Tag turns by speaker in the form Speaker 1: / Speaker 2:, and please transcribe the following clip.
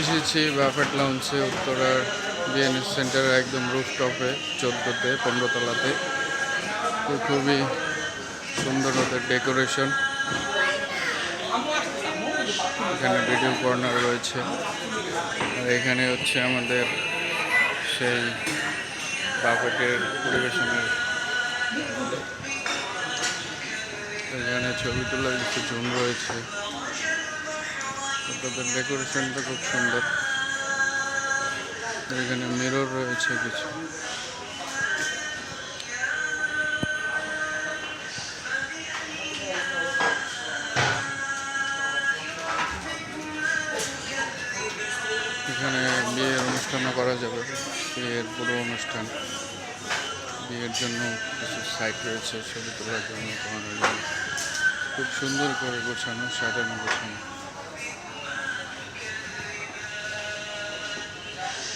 Speaker 1: এসেছি বাফেট লঞ্চে, উত্তরার বিএনএস সেন্টারের একদম রুফটপে, চোদ্দোতে, পনেরো তলাতে। খুবই সুন্দর ওদের ডেকোরেশন। এখানে ভিডিও কর্নার রয়েছে। আর এখানে হচ্ছে আমাদের সেই বাফেটের পরিবেশনের এখানে ছবি তোলার কিছু জুন রয়েছে। তাদের ডেকোরেশনটা খুব সুন্দর। এখানে মিরর রয়েছে কিছু। এখানে বিয়ের অনুষ্ঠানও করা যাবে। বিয়ের পুরো অনুষ্ঠান। বিয়ের জন্য কিছু সাইট রয়েছে ছবি তোলার জন্য খুব সুন্দর করে গোছানো, সাজানো, গোছানো।